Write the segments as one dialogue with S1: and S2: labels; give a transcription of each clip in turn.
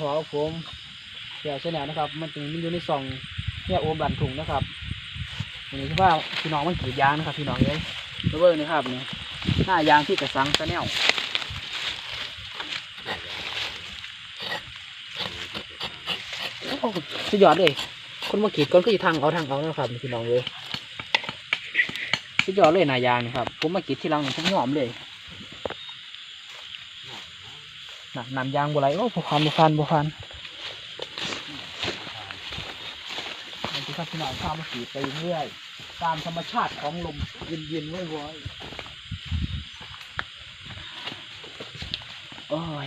S1: ครับผมขอผมเดี๋ยวเช่นนี้นะครับ มันจะมันอยู่ในซองเนี่ยโอมบันถุงนะครับอันนี้คือว่าพี่น้องมันกรีดยางนะครับ พี่น้องเลยแล้วเบอร์นะครับนี่หน้ายางที่กระสังตะแนวสุดยอดเลย คนมากรีดก้อนก็จะทางเอาทางเอานะครับนี่พี่น้องเลยสุดยอดเลยหนายางนี่ครับ ผมมากรีดที่หลังผมหอมเลย น่ะนำยางบัวไหลโอ้บุฟันบุฟันบุฟันมันจะพัฒนาข้ามมาขีดไปเรื่อยตามธรรมชาติของลมเย็นๆไว้ไว้โอ้ย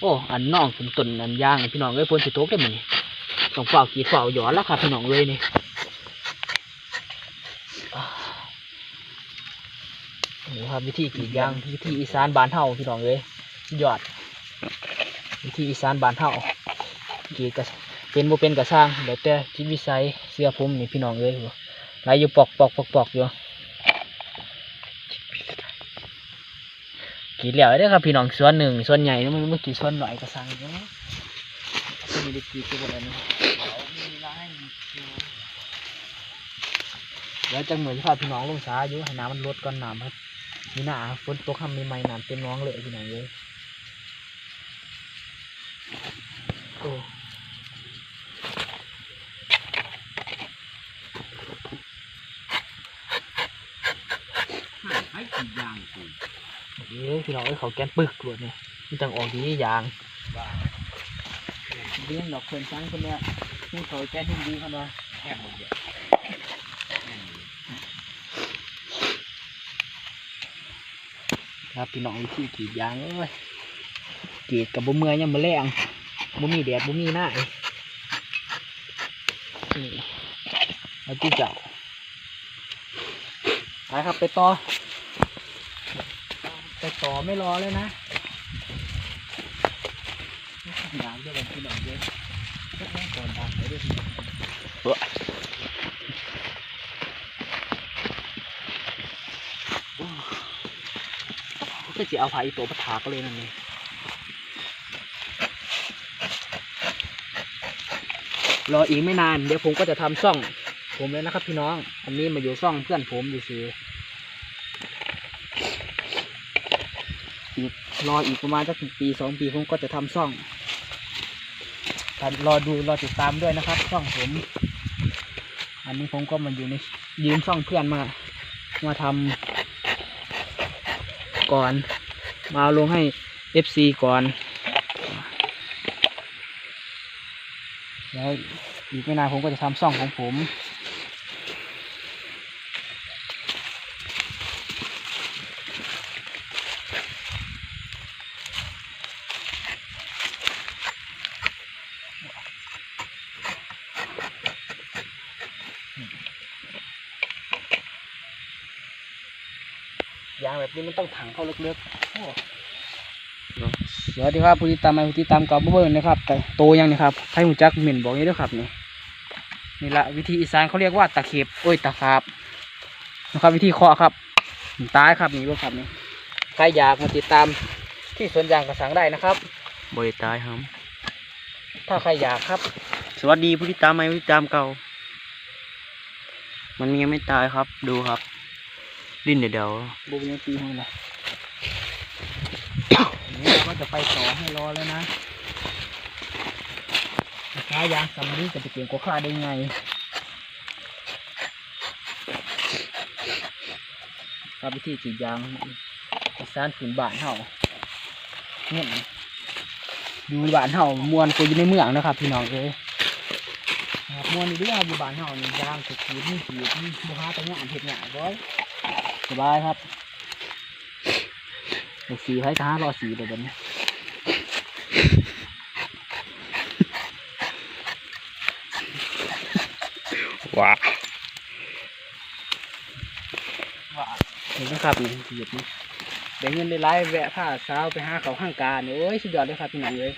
S1: โอ้ อันน้องผมต้นอันยางนี่พี่น้องเอ้ยฝนสิตกได้มั้ยนี่ต้องเฝ้ากรีดเฝ้าหยอนแล้วครับพี่น้องเลยนี่อ่านี่ครับวิธีกรีดยางวิธีอีสานบ้านเฮาพี่น้องเลยยอด วิธีอีสานบ้านเฮากีกระเป็นบ่เป็นกระสร้างเดี๋ยวแต่จิตวิสัยเสื้อผมนี่พี่น้องเอ้ยหัวไหลอยู่ปอกปอกปอกปอกอยู่กรีดแล้วเด้ครับพี่น้องส่วนหนึ่งส่วนใหญ่นี่มันเมื่อกี้ส่วนหน่อยกระสร้างอยู่ส่วนนี้ได้กรีดตัวบนอันนี้เดี๋ยวจังเหมือนที่พาพี่น้องลงช้าอยู่ให้น้ำมันลดก่อนน้ำครับนี่หน้าฝนตกทำใหม่ๆน้ำเต็มน้องเลยพี่น้องเอ้ย โอ้เอ้ยพี่น้องเอ้ยเขาแกนปึกกลวดเนี่ยมันจังออกดียางเลี้ยงดอกเพิ่นซังคนเนี้ยนี่เขาแกนหินดีเขาเนาะแทบหมดเลยครับพี่น้องวิธีกรีดยางเอ้ย กรีดกับบ่เมื่อยยังมาแรงบ่มีแดดบ่มีหน้าเอ้ยนี่แล้วที่เจ้าไปครับไปต่อ ไปต่อไม่รอเลยนะยางเยอะเลยพี่น้องเยอะก็แม่ก่อนดังไปด้วยก็จะเอาผ้าอีตัวปะถากก็เลยนั่นเอง รออีกไม่นาน เดี๋ยวผมก็จะทำซ่อง ผมเลยนะครับ พี่น้อง อันนี้มาอยู่ซ่องเพื่อนผมอยู่ซื้ออีกรออีกประมาณสักปีสองปีผมก็จะทำช่องรอดูรอติดตามด้วยนะครับช่องผม อันนี้ผมก็มาอยู่ในยืมช่องเพื่อนมา มาทำก่อนมาเอาลงให้ FC ก่อน แล้วอีกไม่นานผมก็จะทำช่องของผมยางแบบนี้มันต้องถังเข้าลึกๆ สวัสดีครับผู้ติดตามใหม่ผู้ติดตามเก่าเบิ่งนะครับแต่โตยังนี่ครับให้หูจักเหม็นบอกนี้ด้วยครับนี่นี่ละวิธีอีสานเขาเรียกว่าตะเข็บโอ้ยตะขาบนะครับ วิธีเคาะครับตายครับนี่เบ่งครับนี่ใครอยากมาติดตามที่สวนยางกระสังได้นะครับ
S2: บริตายครับ
S1: ถ้าใครอยากครับ
S2: สวัสดีผู้ที่ตามใหม่ผู้ที่ตามเก่า มันยังไม่ตายครับดูครับ ดิ้นเดี๋ยวเดี๋ยว
S1: บุกยังตีให้ละนี่เราก็ จะไปต่อให้รอแล้วนะค้ายางสำลีจะไปเก่งกว่าข้าได้ไงครับวิธีกรีดยางอีสานฝืนบานเฮาเนี่ยอยู่บานเฮามวนกูอยู่ในเมืองนะครับพี่น้องเอ้ยครับมวนอยู่เรื่องอยู่บานเฮานี่ยางสุดขีดนี่ขีดนี่บุหาต่เนี่ยอันเห็ดเนี่ยร้อยสบายครับเด็กสีไผ่ท้ารอสีเดี๋ยวนี้
S2: ว้า
S1: เห็นไหมครับนี่ขีดนี่ได้เงินได้ไล่แวะผ้าสาไปหาเขาข้างกาเนี่ยโอ้ยสุดยอดเลยครับพี่น้องเลย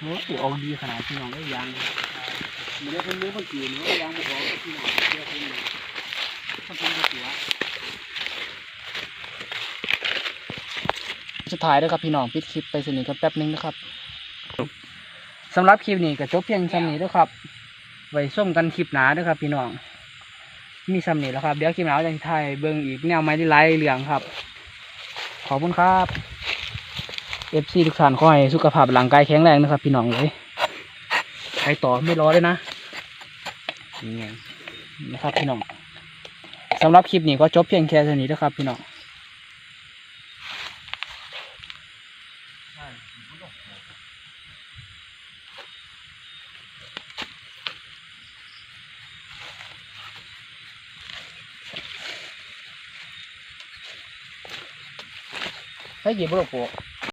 S1: โอ้โหออกดีขนาดพี่น้องได้ยังไม่ได้เป็นรู้อเมื่อกี้เนี่ยังไม่บอกก็ที่ไหนเชื่อคนเลยคนเป็นตัว สุดท้ายแล้วครับพี่น้องปิดคลิปไปสนิทกันแป๊บนึงนะครับสำหรับคลิปนี้ก็จบเพียงเท่นี้แล้วครับ ไว้ส้มกันคลิปหนาด้วยครับพี่น้อง มีซ้ำนี่แล้วครับ เดี๋ยวคลิปหนาจะถ่ายเบิ่งอีกแนวไม้ที่ไล่เหลืองครับ ขอบคุณครับ FC ทุกท่านขอให้สุขภาพร่างกายแข็งแรงนะครับ พี่น้องเลยไปต่อไม่รอเลยนะ
S2: นี่ไง
S1: นะครับพี่น้องสำหรับคลิปนี้ก็จบเพียงแค่เท่านี้นะครับพี่น้อง ให้หยิบลูกโป่